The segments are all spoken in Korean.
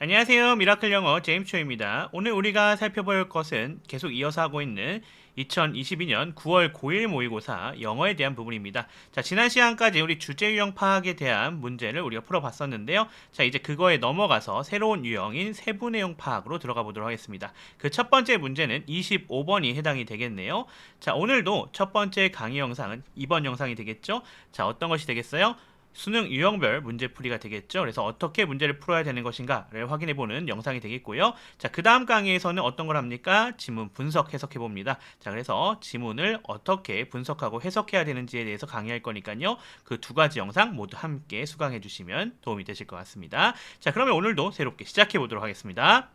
안녕하세요. 미라클 영어 제임스 초입니다. 오늘 우리가 살펴볼 것은 계속 이어서 하고 있는 2022년 9월 고1 모의고사 영어에 대한 부분입니다. 자, 지난 시간까지 우리 주제 유형 파악에 대한 문제를 우리가 풀어봤었는데요. 자, 이제 그거에 넘어가서 새로운 유형인 세부 내용 파악으로 들어가 보도록 하겠습니다. 그 첫 번째 문제는 25번이 해당이 되겠네요. 자, 오늘도 첫 번째 강의 영상은 이번 영상이 되겠죠? 자, 어떤 것이 되겠어요? 수능 유형별 문제풀이가 되겠죠. 그래서 어떻게 문제를 풀어야 되는 것인가를 확인해 보는 영상이 되겠고요. 자, 그 다음 강의에서는 어떤 걸 합니까? 지문 분석 해석해 봅니다. 자, 그래서 지문을 어떻게 분석하고 해석해야 되는지에 대해서 강의할 거니까요. 그 두 가지 영상 모두 함께 수강해 주시면 도움이 되실 것 같습니다. 자, 그러면 오늘도 새롭게 시작해 보도록 하겠습니다.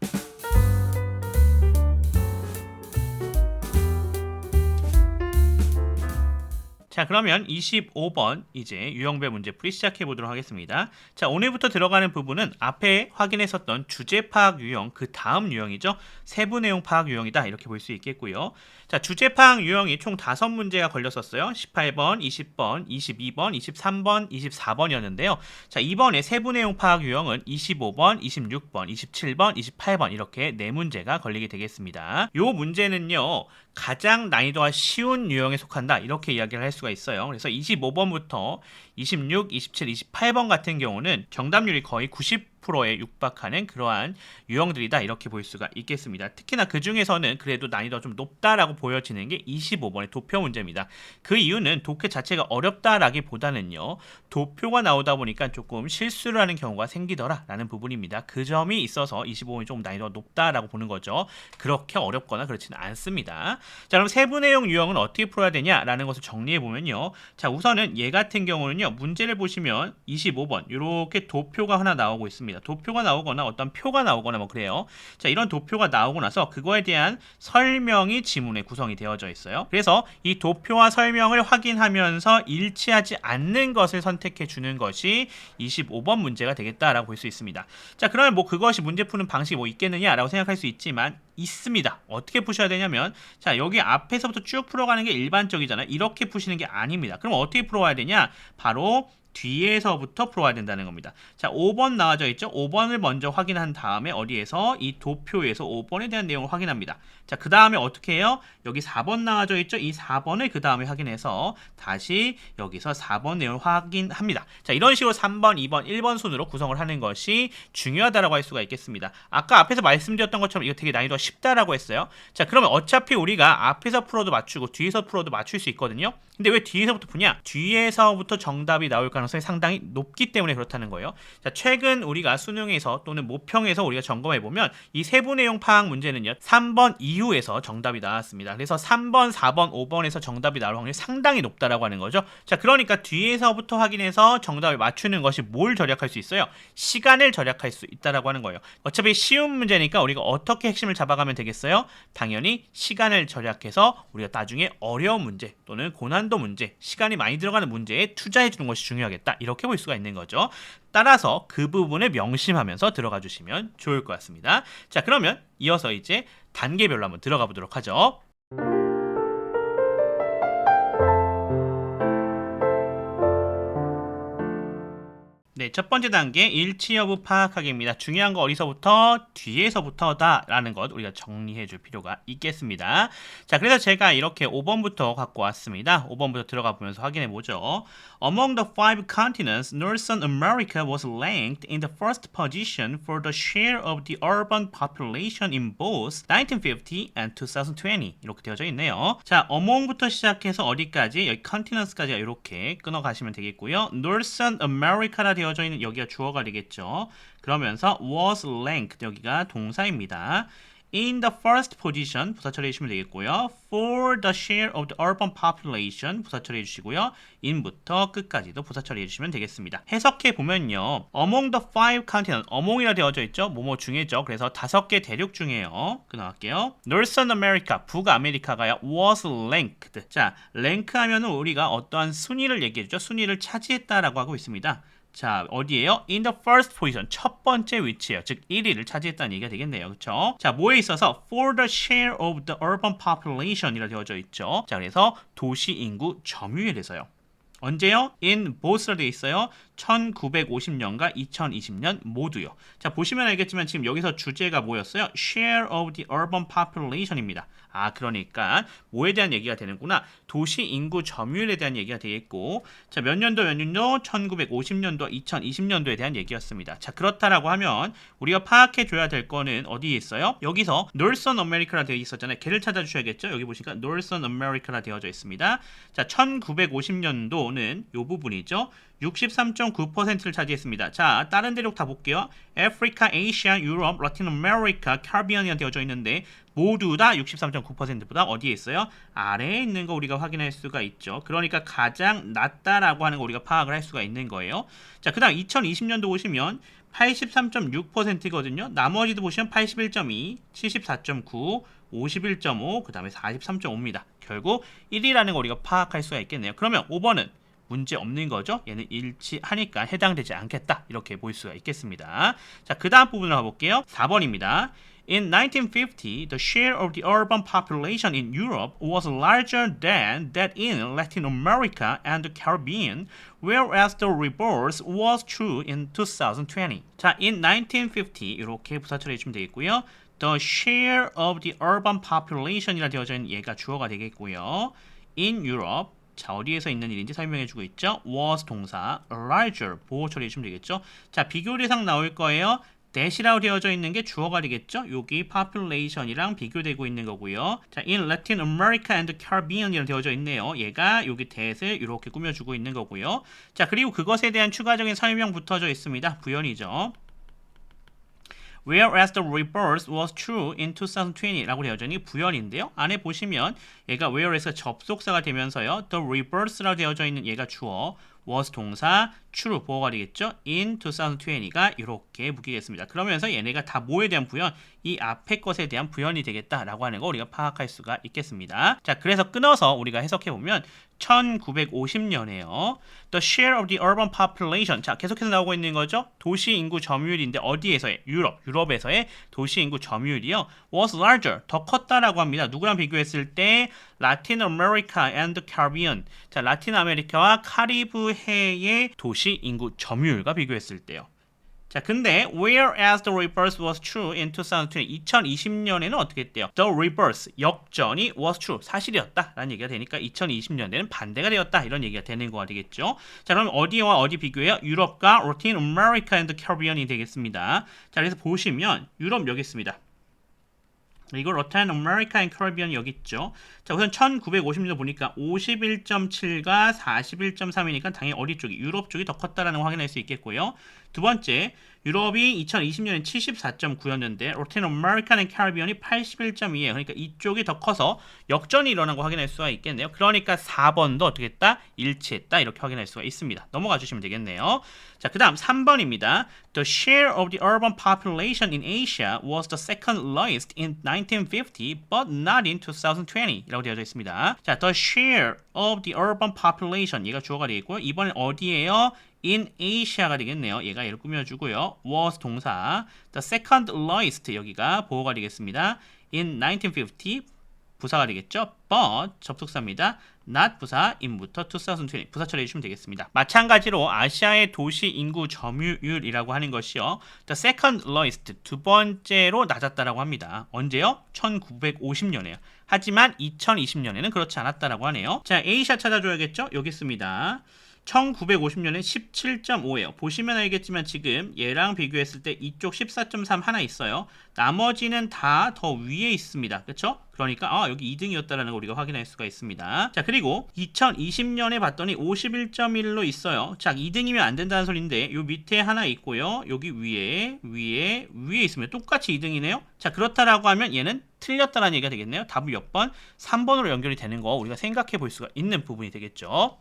자, 그러면 25번 이제 유형별 문제풀이 시작해 보도록 하겠습니다. 자, 오늘부터 들어가는 부분은 앞에 확인했었던 주제 파악 유형 그 다음 유형이죠. 세부 내용 파악 유형이다. 이렇게 볼 수 있겠고요. 자, 주제 파악 유형이 총 5문제가 걸렸었어요. 18번, 20번, 22번, 23번, 24번이었는데요. 자, 이번에 세부 내용 파악 유형은 25번, 26번, 27번, 28번 이렇게 네 문제가 걸리게 되겠습니다. 요 문제는요. 가장 난이도가 쉬운 유형에 속한다. 이렇게 이야기를 할 수가 있어요. 그래서 25번부터 26, 27, 28번 같은 경우는 정답률이 거의 90% 에 육박하는 그러한 유형들이다 이렇게 볼 수가 있겠습니다. 특히나 그 중에서는 그래도 난이도가 좀 높다라고 보여지는 게 25번의 도표 문제입니다. 그 이유는 독해 자체가 어렵다라기보다는요 도표가 나오다 보니까 조금 실수를 하는 경우가 생기더라라는 부분입니다. 그 점이 있어서 25번이 좀 난이도가 높다라고 보는 거죠. 그렇게 어렵거나 그렇지는 않습니다. 자 그럼 세부 내용 유형은 어떻게 풀어야 되냐라는 것을 정리해 보면요. 자 우선은 얘 같은 경우는요 문제를 보시면 25번 이렇게 도표가 하나 나오고 있습니다. 도표가 나오거나 어떤 표가 나오거나 뭐 그래요. 자 이런 도표가 나오고 나서 그거에 대한 설명이 지문에 구성이 되어져 있어요. 그래서 이 도표와 설명을 확인하면서 일치하지 않는 것을 선택해 주는 것이 25번 문제가 되겠다라고 볼 수 있습니다. 자 그러면 뭐 그것이 문제 푸는 방식이 뭐 있겠느냐라고 생각할 수 있지만 있습니다. 어떻게 푸셔야 되냐면 자 여기 앞에서부터 쭉 풀어가는 게 일반적이잖아요. 이렇게 푸시는 게 아닙니다. 그럼 어떻게 풀어야 되냐? 바로 뒤에서부터 풀어야 된다는 겁니다. 자, 5번 나와져 있죠? 5번을 먼저 확인한 다음에 어디에서 이 도표에서 5번에 대한 내용을 확인합니다. 자, 그 다음에 어떻게 해요? 여기 4번 나와져 있죠? 이 4번을 그 다음에 확인해서 다시 여기서 4번 내용을 확인합니다. 자, 이런 식으로 3번, 2번, 1번 순으로 구성을 하는 것이 중요하다라고 할 수가 있겠습니다. 아까 앞에서 말씀드렸던 것처럼 이거 되게 난이도가 쉽다라고 했어요. 자, 그러면 어차피 우리가 앞에서 풀어도 맞추고 뒤에서 풀어도 맞출 수 있거든요. 근데 왜 뒤에서부터 푸냐? 뒤에서부터 정답이 나올 가능성이 상당히 높기 때문에 그렇다는 거예요. 자, 최근 우리가 수능에서 또는 모평에서 우리가 점검해 보면 이 세부 내용 파악 문제는요. 3번 이후에서 정답이 나왔습니다. 그래서 3번, 4번, 5번에서 정답이 나올 확률이 상당히 높다라고 하는 거죠. 자, 그러니까 뒤에서부터 확인해서 정답을 맞추는 것이 뭘 절약할 수 있어요? 시간을 절약할 수 있다라고 하는 거예요. 어차피 쉬운 문제니까 우리가 어떻게 핵심을 잡아가면 되겠어요? 당연히 시간을 절약해서 우리가 나중에 어려운 문제 또는 고난 도 문제, 시간이 많이 들어가는 문제에 투자해 주는 것이 중요하겠다. 이렇게 볼 수가 있는 거죠. 따라서 그 부분을 명심하면서 들어가 주시면 좋을 것 같습니다. 자, 그러면 이어서 이제 단계별로 한번 들어가 보도록 하죠. 네, 첫 번째 단계 일치 여부 파악하기입니다. 중요한 거 어디서부터 뒤에서부터다라는 것 우리가 정리해 줄 필요가 있겠습니다. 자, 그래서 제가 이렇게 5번부터 갖고 왔습니다. 5번부터 들어가 보면서 확인해 보죠. Among the five continents, Northern America was ranked in the first position for the share of the urban population in both 1950 and 2020 이렇게 되어져 있네요. 자, among부터 시작해서 어디까지 여기 continents까지 이렇게 끊어 가시면 되겠고요. Northern America라 되어져 있는 여기가 주어가 되겠죠. 그러면서 was ranked 여기가 동사입니다. In the first position 부사 처리해 주시면 되겠고요. For the share of the urban population 부사 처리해 주시고요. in부터 끝까지도 부사 처리해 주시면 되겠습니다. 해석해 보면요. Among the five continents, among이라 되어져 있죠. 뭐뭐 중에죠. 그래서 다섯 개 대륙 중에요. 끊어갈게요. Northern America, 북아메리카가요. was ranked. 자, rank 하면은 우리가 어떠한 순위를 얘기해 주죠. 순위를 차지했다라고 하고 있습니다. 자, 어디에요? In the first position. 첫 번째 위치예요. 즉 1위를 차지했다는 얘기가 되겠네요. 그렇죠? 자, 뭐에 있어서 for the share of the urban population이라 되어져 있죠. 자, 그래서 도시 인구 점유율에서요. 언제요? in both로 되어 있어요. 1950년과 2020년 모두요. 자, 보시면 알겠지만 지금 여기서 주제가 뭐였어요? share of the urban population입니다. 아, 그러니까 뭐에 대한 얘기가 되는구나. 도시 인구 점유율에 대한 얘기가 되겠고 자, 몇 년도 몇 년도 1950년도 2020년도에 대한 얘기였습니다. 자, 그렇다라고 하면 우리가 파악해 줘야 될 거는 어디에 있어요? 여기서 Northern America라 되어 있었잖아요. 걔를 찾아 주셔야겠죠? 여기 보시니까 Northern America라 되어져 있습니다. 자, 1950년도 는 요 부분이죠. 63.9%를 차지했습니다. 자, 다른 대륙 다 볼게요. 아프리카, 아시아, 유럽, 라틴 아메리카, 카리비안이 되어져 있는데 모두 다 63.9%보다 어디에 있어요? 아래에 있는 거 우리가 확인할 수가 있죠. 그러니까 가장 낮다라고 하는 거 우리가 파악을 할 수가 있는 거예요. 자, 그다음 2020년도 보시면 83.6%거든요. 나머지도 보시면 81.2, 74.9, 51.5, 그 다음에 43.5입니다. 결국 1위라는 거 우리가 파악할 수가 있겠네요. 그러면 5번은 문제 없는 거죠. 얘는 일치하니까 해당되지 않겠다. 이렇게 볼 수가 있겠습니다. 자, 그 다음 부분을 가볼게요. 4번입니다. In 1950, the share of the urban population in Europe was larger than that in Latin America and the Caribbean, whereas the reverse was true in 2020. 자, in 1950 이렇게 부사처리 해주면 되겠고요. The share of the urban population이라 되어져 있는 얘가 주어가 되겠고요. In Europe 자 어디에서 있는 일인지 설명해주고 있죠. was 동사, larger 보호 처리해주면 되겠죠. 자 비교 대상 나올 거예요. that이라고 되어져 있는 게 주어가 되겠죠. 여기 population이랑 비교되고 있는 거고요. 자, in Latin America and Caribbean이라고 되어져 있네요. 얘가 여기 that을 이렇게 꾸며주고 있는 거고요. 자, 그리고 그것에 대한 추가적인 설명 붙어져 있습니다. 부연이죠. Whereas the reverse was true in 2020라고 되어져 있는 부연인데요. 안에 보시면 얘가 whereas가 접속사가 되면서요. The reverse라고 되어져 있는 얘가 주어, was 동사, true 보호가 되겠죠. In 2020가 이렇게 묶이겠습니다. 그러면서 얘네가 다 뭐에 대한 부연? 이 앞에 것에 대한 부연이 되겠다라고 하는 거 우리가 파악할 수가 있겠습니다. 자, 그래서 끊어서 우리가 해석해 보면 1950년에요. The share of the urban population. 자, 계속해서 나오고 있는 거죠. 도시 인구 점유율인데 어디에서의? 유럽, 유럽에서의 도시 인구 점유율이요. was larger. 더 컸다라고 합니다. 누구랑 비교했을 때 라틴 아메리카 and Caribbean. 자, 라틴 아메리카와 카리브해의 도시 인구 점유율과 비교했을 때요. 자, 근데 whereas the reverse was true in 2020, 2020년에는 어떻게 했대요? The reverse, 역전이 was true, 사실이었다 라는 얘기가 되니까 2020년에는 반대가 되었다 이런 얘기가 되는 거가 되겠죠. 자, 그럼 어디와 어디 비교해요? 유럽과 Latin America and Caribbean이 되겠습니다. 자, 그래서 보시면 유럽 여기 있습니다. 이거 러탄 아메리카 앤 캐리비안 여기 있죠. 자, 우선 1950년도 보니까 51.7과 41.3이니까 당연히 어디 쪽이 유럽 쪽이 더 컸다라는 걸 확인할 수 있겠고요. 두 번째, 유럽이 2020년엔 74.9였는데 로텐 아메리칸 앤 캐리비안이 81.2예요. 그러니까 이쪽이 더 커서 역전이 일어난 거 확인할 수가 있겠네요. 그러니까 4번도 어떻게 했다? 일치했다. 이렇게 확인할 수가 있습니다. 넘어가 주시면 되겠네요. 자, 그다음 3번입니다. The share of the urban population in Asia was the second lowest in 1950 but not in 2020. 이라고 되어져 있습니다. 자, the share of the urban population 얘가 주어가 되겠고요. 이번엔 어디에요? In Asia가 되겠네요. 얘가 얘를 꾸며주고요. was 동사 the second lowest 여기가 보호가 되겠습니다. in 1950 부사가 되겠죠. but 접속사입니다. not 부사 in부터 2020 부사 처리해 주시면 되겠습니다. 마찬가지로 아시아의 도시 인구 점유율이라고 하는 것이요. the second lowest 두 번째로 낮았다라고 합니다. 언제요? 1950년에요. 하지만 2020년에는 그렇지 않았다라고 하네요. 자, A샷 찾아줘야겠죠? 여기 있습니다. 1950년에 17.5예요. 보시면 알겠지만 지금 얘랑 비교했을 때 이쪽 14.3 하나 있어요. 나머지는 다 더 위에 있습니다. 그렇죠? 그러니까 아, 여기 2등이었다라는 걸 우리가 확인할 수가 있습니다. 자, 그리고 2020년에 봤더니 51.1로 있어요. 자, 2등이면 안 된다는 소리인데 요 밑에 하나 있고요. 여기 위에 위에 위에 있으면 똑같이 2등이네요. 자, 그렇다라고 하면 얘는 틀렸다라는 얘기가 되겠네요. 답은 몇 번? 3번으로 연결이 되는 거 우리가 생각해 볼 수가 있는 부분이 되겠죠.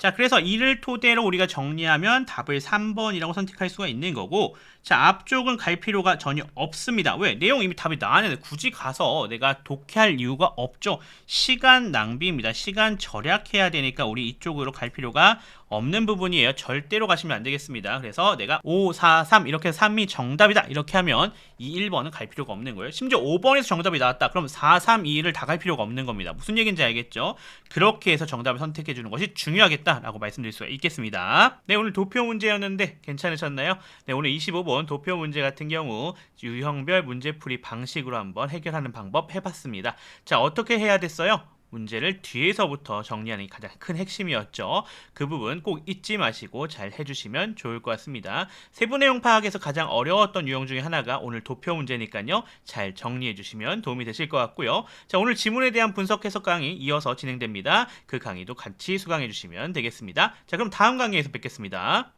자, 그래서 이를 토대로 우리가 정리하면 답을 3번이라고 선택할 수가 있는 거고, 자, 앞쪽은 갈 필요가 전혀 없습니다. 왜? 내용 이미 답이 나왔는데 굳이 가서 내가 독해할 이유가 없죠. 시간 낭비입니다. 시간 절약해야 되니까 우리 이쪽으로 갈 필요가 없는 부분이에요. 절대로 가시면 안 되겠습니다. 그래서 내가 5, 4, 3 이렇게 해서 3이 정답이다. 이렇게 하면 이 1번은 갈 필요가 없는 거예요. 심지어 5번에서 정답이 나왔다. 그럼 4, 3, 2, 1을 다 갈 필요가 없는 겁니다. 무슨 얘기인지 알겠죠? 그렇게 해서 정답을 선택해 주는 것이 중요하겠다라고 말씀드릴 수가 있겠습니다. 네, 오늘 도표 문제였는데 괜찮으셨나요? 네, 오늘 25번 도표 문제 같은 경우 유형별 문제풀이 방식으로 한번 해결하는 방법 해봤습니다. 자, 어떻게 해야 됐어요? 문제를 뒤에서부터 정리하는 게 가장 큰 핵심이었죠. 그 부분 꼭 잊지 마시고 잘 해주시면 좋을 것 같습니다. 세부 내용 파악에서 가장 어려웠던 유형 중에 하나가 오늘 도표 문제니까요. 잘 정리해 주시면 도움이 되실 것 같고요. 자, 오늘 지문에 대한 분석 해석 강의 이어서 진행됩니다. 그 강의도 같이 수강해 주시면 되겠습니다. 자, 그럼 다음 강의에서 뵙겠습니다.